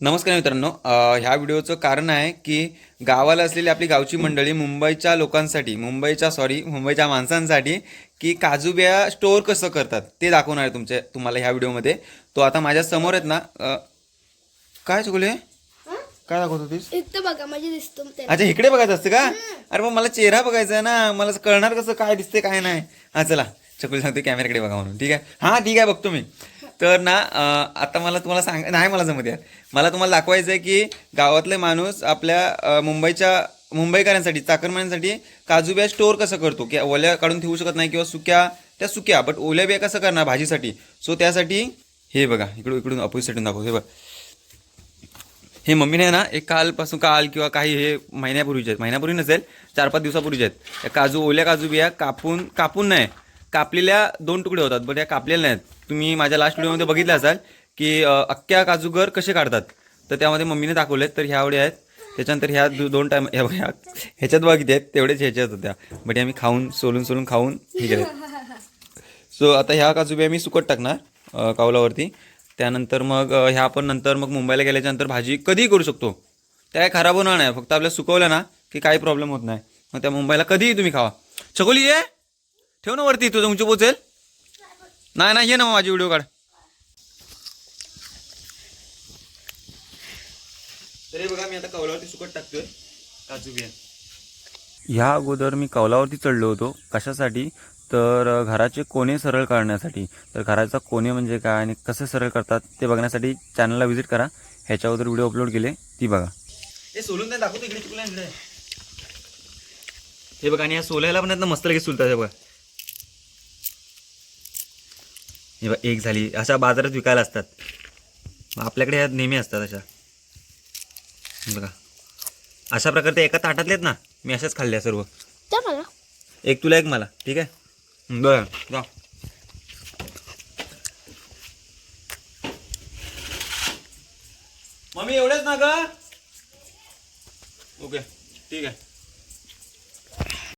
नमस्कार मित्रांनो ह्या व्हिडिओचं कारण आहे की गावाला असलेली आपली गावची मंडळी मुंबईच्या लोकांसाठी मुंबईच्या सॉरी मुंबईच्या माणसांसाठी की काजू बिया स्टोअर कसं करतात ते दाखवणार आहे तुमच्या तुम्हाला ह्या व्हिडिओमध्ये. तो आता माझ्यासमोर आहेत ना अ, काय चुकले काय दाखवत होतीस? इथं बघा म्हणजे दिसतो अच्छा इकडे बघायचं असतं का? अरे पण मला चेहरा बघायचा आहे ना मला कळणार कसं काय दिसते काय नाही. हा चला चकुली सांगते कॅमेऱ्याकडे बघा म्हणून ठीक आहे? हां ठीक आहे बघतो मी. तर ना आता मला तुम्हाला सांग नाही मला जमत यार. मला तुम्हाला दाखवायचं आहे की गावातले माणूस आपल्या मुंबईच्या मुंबईकरांसाठी चाकरमान्यांसाठी काजू बिया स्टोअर कसं करतो? की ओल्या काढून ठेवू शकत नाही किंवा सुक्या त्या सुक्या बट ओल्या बिया कसं करणार भाजीसाठी? सो त्यासाठी हे बघा इकडून इकडून अपोजिट दाखव हे बघा. हे मम्मीने ना एक कालपासून काल किंवा काही हे महिन्यापूर्वीचे आहेत. महिन्यापूर्वी नसेल चार पाच दिवसापूर्वीचे आहेत. या काजू ओल्या काजू बिया कापून कापून नाही कापलेल्या दोन तुकडे होतात बट या कापलेल्या नाहीत. तुम्ही माझ्या लास्ट व्हिडिओमध्ये बघितलं असाल की अख्ख्या काजूगर कसे काढतात? तर त्यामध्ये मम्मीने दाखवलेत तर ह्या एवढ्या आहेत. त्याच्यानंतर ह्या दोन टाइम ह्या ह्याच्यात बघित आहेत. तेवढेच ह्याच्यात होत्या बट आम्ही खाऊन सोलून सोलून खाऊन हे केले सो आता ह्या काजू बिया मी सुकट टाकणार कावलावरती. त्यानंतर मग ह्या आपण नंतर मग मुंबईला गेल्याच्यानंतर भाजी कधीही करू शकतो. त्या काय खराब होणार नाही. फक्त आपल्या सुकवल्या ना की काही प्रॉब्लेम होत नाही. मग त्या मुंबईला कधीही तुम्ही खावा. चकोली ये! ठेव ना वरती तुझं उंची पोचेल. नाही नाही ये ना माझी व्हिडिओ काढ. तरी बघा मी आता कौलावरती सुकट टाकतोय. काजू बिया. ह्या अगोदर मी कौलावरती चढलो होतो. कशासाठी? तर घराचे कोणे सरळ करण्यासाठी तर घराचा कोणे म्हणजे काय आणि कसे सरळ करतात ते बघण्यासाठी चॅनलला व्हिजिट करा. ह्याच्या अगोदर व्हिडिओ अपलोड केले ती बघा. हे सोलून नाही दाखवतो इकडे हे बघा आणि या सोलायला पण मस्त लगेच सुलतात हे बघा. हे बघा एक झाली. अशा बाजारात विकायला असतात. मग आपल्याकडे ह्या नेहमी असतात अशा. बघा. अशा प्रकारे ते एका ताटातले आहेत ना मी अशाच खाल्ल्या सर्व. मला. एक तुला एक मला. ठीक आहे? बरं जा. मम्मी एवढेच ना ग? ओके ठीक आहे.